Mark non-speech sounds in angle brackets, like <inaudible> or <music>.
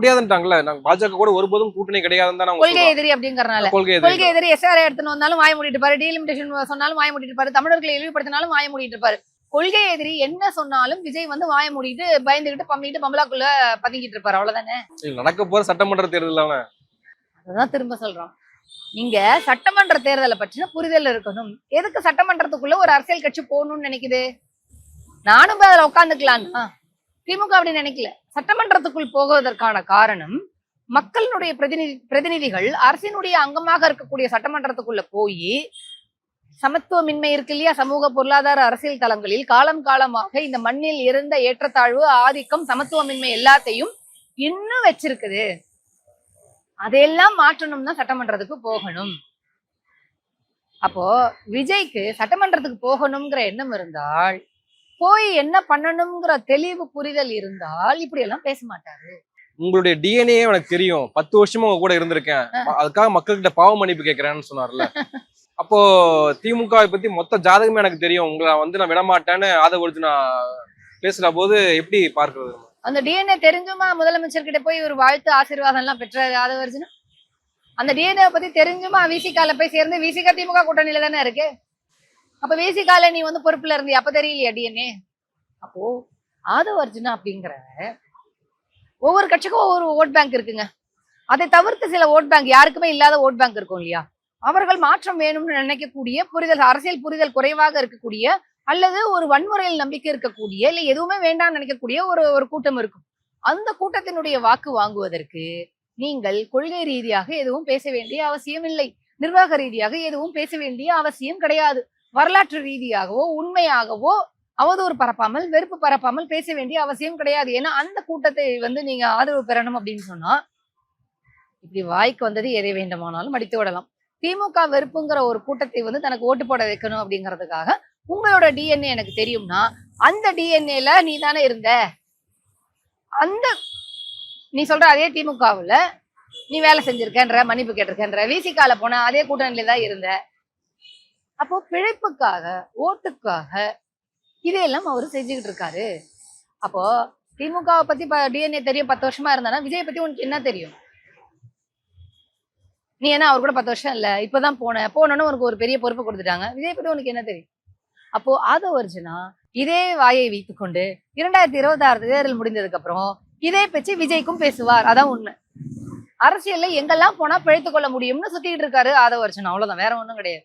முடியாதுன்ட்டாங்கல்ல நாங்க பாஜக கூட ஒருபோதும் கூட்டணி கிடையாதுன்னு தான் கொள்கை. எதிரி அப்படிங்கறனால. கொள்கை எதிரி. எஸ்ஆர்ஐ எடுத்துன்னு வந்தாலும் வாய மூடிட்டு இருப்பாரு. டீலிமிட்டேஷன் சொன்னாலும் வாய மூடிட்டு இருப்பாரு. தமிழர்களை இழிவுபடுத்தினாலும் வாய மூடிட்டு இருப்பாரு. கொள்கை எதிரி என்ன சொன்னாலும் விஜய் வந்து வாய மூடிட்டு பயந்துகிட்டு பம்மிட்டு பம்பலாக்குள்ள பதுங்கிட்டு இருப்பாரு. அவ்வளவுதானே? நடக்க போற சட்டமன்ற தேர்தல் அதுதான் திரும்ப சொல்றோம். நீங்க சட்டமன்ற தேர்தலை பற்றின புரிதல் இருக்கணும். எதுக்கு சட்டமன்றத்துக்குள்ள ஒரு அரசியல் கட்சி போகணும்னு நினைக்குது? நானும் போய் அதுல உட்காந்துக்கலான்னா. திமுக அப்படி நினைக்கல. சட்டமன்றத்துக்குள் போவதற்கான காரணம் மக்களினுடைய பிரதிநிதி பிரதிநிதிகள் அரசினுடைய அங்கமாக இருக்கக்கூடிய சட்டமன்றத்துக்குள்ள போய் சமத்துவமின்மை இருக்கு இல்லையா? சமூக பொருளாதார அரசியல் தளங்களில் காலம் காலமாக இந்த மண்ணில் இருந்த ஏற்றத்தாழ்வு ஆதிக்கம் சமத்துவமின்மை எல்லாத்தையும் இன்னும் வச்சிருக்குது. அதையெல்லாம் மாற்றணும்னா சட்டமன்றத்துக்கு போகணும். அப்போ விஜய்க்கு சட்டமன்றத்துக்கு போகணுங்கிற எண்ணம் இருந்தால் போய் என்ன பண்ணணுங்கிற தெளிவு புரிதல் இருந்தால் இப்படி எல்லாம் பேச மாட்டாரு. உங்களுடைய டிஎன்ஏ எனக்கு தெரியும். பத்து வருஷமா உங்க கூட இருந்திருக்கேன். அதுக்காக மக்கள்கிட்ட பாவ மன்னிப்பு கேட்கறேன்னு சொன்னார்ல. <laughs> அப்போ திமுக வை பத்தி மொத்த ஜாதகமே எனக்கு தெரியும். உங்களை வந்து நான் விடமாட்டேன்னு ஆதரவு நான் பேசுற போது எப்படி பார்க்கிறது? அந்த டிஎன்ஏ தெரிஞ்சுமா? முதலமைச்சர் கிட்ட போய் ஒரு வாழ்த்து ஆசீர்வாதம் எல்லாம் பெற்றாரு ஆதவர்ஜுனா அந்த டிஎன்ஏ பத்தி தெரிஞ்சுமா? விசிகால போய் சேர்ந்து விசிகா திமுக கூட்டணியில தானே இருக்கு? அப்ப விசிகால நீ வந்து பொறுப்புல இருந்தியா? அப்ப தெரியலையா டிஎன்ஏ அப்போ ஆதவ அர்ஜுனா அப்படிங்கிற ஒவ்வொரு கட்சிக்கும் ஒவ்வொரு ஓட் பேங்க் இருக்குங்க. அதை தவிர்த்து சில ஓட் பேங்க் யாருக்குமே இல்லாத ஓட் பேங்க் இருக்கும் இல்லையா? அவர்கள் மாற்றம் வேணும்னு நினைக்கக்கூடிய புரிதல் அரசியல் புரிதல் குறைவாக இருக்கக்கூடிய அல்லது ஒரு வன்முறையில் நம்பிக்கை இருக்கக்கூடிய இல்லை எதுவுமே வேண்டாம்னு நினைக்கக்கூடிய ஒரு ஒரு கூட்டம் இருக்கும். அந்த கூட்டத்தினுடைய வாக்கு வாங்குவதற்கு நீங்கள் கொள்கை ரீதியாக எதுவும் பேச வேண்டிய அவசியம் இல்லை. நிர்வாக ரீதியாக எதுவும் பேச வேண்டிய அவசியம் கிடையாது. வரலாற்று ரீதியாகவோ உண்மையாகவோ அவதூறு பரப்பாமல் வெறுப்பு பரப்பாமல் பேச வேண்டிய அவசியம் கிடையாது. ஏன்னா அந்த கூட்டத்தை வந்து நீங்க ஆதரவு பெறணும் அப்படின்னு சொன்னா இப்படி வாய்க்கு வந்தது எதை வேண்டுமானாலும் அடித்து விடலாம். திமுக வெறுப்புங்கிற ஒரு கூட்டத்தை வந்து தனக்கு ஓட்டு போட வைக்கணும் அப்படிங்கிறதுக்காக உங்களோட டிஎன்ஏ எனக்கு தெரியும்னா அந்த டிஎன்ஏல நீ தானே இருந்த? அந்த நீ சொல்ற அதே திமுகவுல நீ வேலை செஞ்சிருக்கன்ற மன்னிப்பு கேட்டிருக்கன்ற விசிகால போன அதே கூட்டணியில தான் இருந்த. அப்போ பிழைப்புக்காக ஓட்டுக்காக இதையெல்லாம் அவர் செஞ்சுக்கிட்டு இருக்காரு அப்போ திமுகவை பத்தி டிஎன்ஏ தெரியும் பத்து வருஷமா இருந்தானா விஜய் பத்தி உனக்கு என்ன தெரியும்? நீ என்ன அவர் கூட பத்து வருஷம் இல்ல இப்பதான் போன போனோன்னு உனக்கு ஒரு பெரிய பொறுப்பு கொடுத்துட்டாங்க. விஜய் பத்தி உனக்கு என்ன தெரியும்? அப்போ ஆதோ அர்ஜுனா இதே வாயை வைத்துக்கொண்டு இரண்டாயிரத்தி இருபத்தி ஆறு தேர்தல் முடிந்ததுக்கு அப்புறம் இதே பேச்சு விஜய்க்கும் பேசுவார். அதான் உண்மை. அரசியல்ல எங்கெல்லாம் போனா பிழைத்துக் கொள்ள முடியும்னு சுத்திட்டு இருக்காரு ஆதவ அர்ஜுனா. அவ்வளவுதான். வேற ஒண்ணும் கிடையாது.